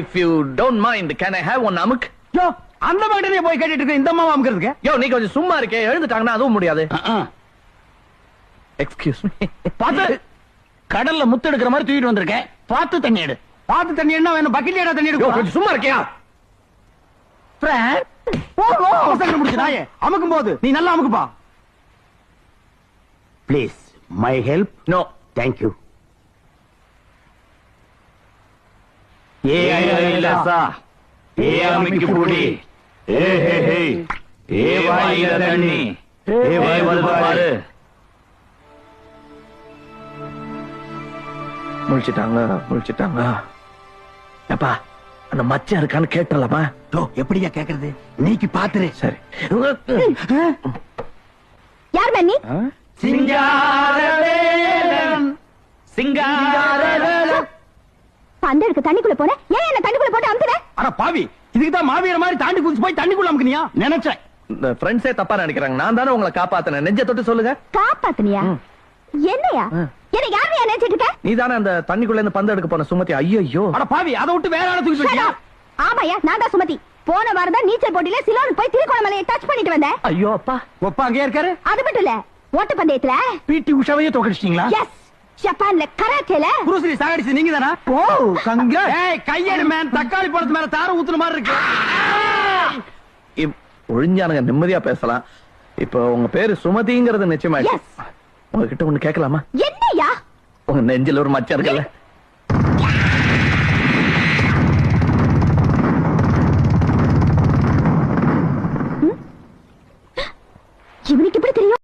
If you don't mind can I have one அமுக் யோ அந்த மகனே போய் கேட்டுட்டு இருக்க இந்த அம்மா அமுக்கிறதுக்கு? யோ நீ கொஞ்சம் சும்மா இருக்கே எழுந்துட்டாங்கன்னா அதுவும் முடியாது. எக்ஸ்கியூஸ் மீ பார்த்து கடல்ல முத்து எடுக்கிற மாதிரி தூக்கிட்டு வந்திருக்கேன். பார்த்து தண்ணி எடு. பார்த்து தண்ணி என்ன வேணும்? பக்கெட்ல தண்ணி யோ எடுக்கும் கொஞ்சம் சும்மா இருக்கியா? அவசரம் முடிச்சு நாயே அமுக்கும் போது நீ நல்லா அமுக்குப்பா. Please my help no thank you முழிச்சிட்டாங்க முழிச்சிட்டாங்க அப்பா அந்த மச்சான் இருக்கான்னு கேட்டலாமா? டோ எப்படியா கேக்குறது? நீக்கி பாத்துரு. சரி. யார் மன்னி? சிங்காரவேலன். சிங்காரவேலன் பந்தலுக்கு தண்ணிக்குள்ள போன ஏன் என்ன தண்ணிக்குள்ள போட்டு அமுத்துற? அட பாவி இதுக்கு தான் மாவீர மாதிரி தாண்டி குதிச்சு போய் தண்ணிக்குள்ள அமுக்குனியா? நினைச்சேன். இந்த ஃப்ரெண்ட்ஸே தப்பா நினைக்கிறாங்க. நான் தானே உங்களை காப்பாத்தினேன். நெஞ்ச தொட்டு சொல்லுங்க. காப்பாத்துனியா? என்னையா. என்ன யாரு நினைச்சிட்டு இருக்க? நீ தானே அந்த தண்ணிக்குள்ள இருந்து பந்து எடுக்க போன சுமதி? ஐயோ அட பாவி அதை விட்டு வேற ஆளை தூக்கி up. ஆமாயா நான் தான் சுமதி. போன வாரம் தான் நீச்சல் போட்டியில சிலோனுக்கு போய் திருக்கோணமலையை டச் பண்ணிட்டு வந்தேன். ஐயோ அப்பா. ஒப்பா அங்கேயே இருக்காரு? அது மட்டும் இல்ல ஓட்ட பந்தயத்துல பிடி உஷாவையே தோக்கடிச்சிட்டீங்களா? எஸ் ஜப்பான்ல கராத்தேல? புருஸ்லி சாகடிச்சு நீங்க தானா ஓ கங்க ஏய் கையெடு மேன் தக்காளி பழத்து மேல தார ஊத்துன மாதிரி இருக்கு. ஒழிஞ்சானுங்க நிம்மதியா பேசலாம். இப்போ உங்க பேரு சுமதிங்கிறது நிச்சயமாயிடுச்சு. உங்ககிட்ட ஒண்ணு கேட்கலாமா? என்னையா உங்க நெஞ்சில ஒரு மச்சம் இருக்குல்ல. இவனுக்கு இப்படி தெரியும்?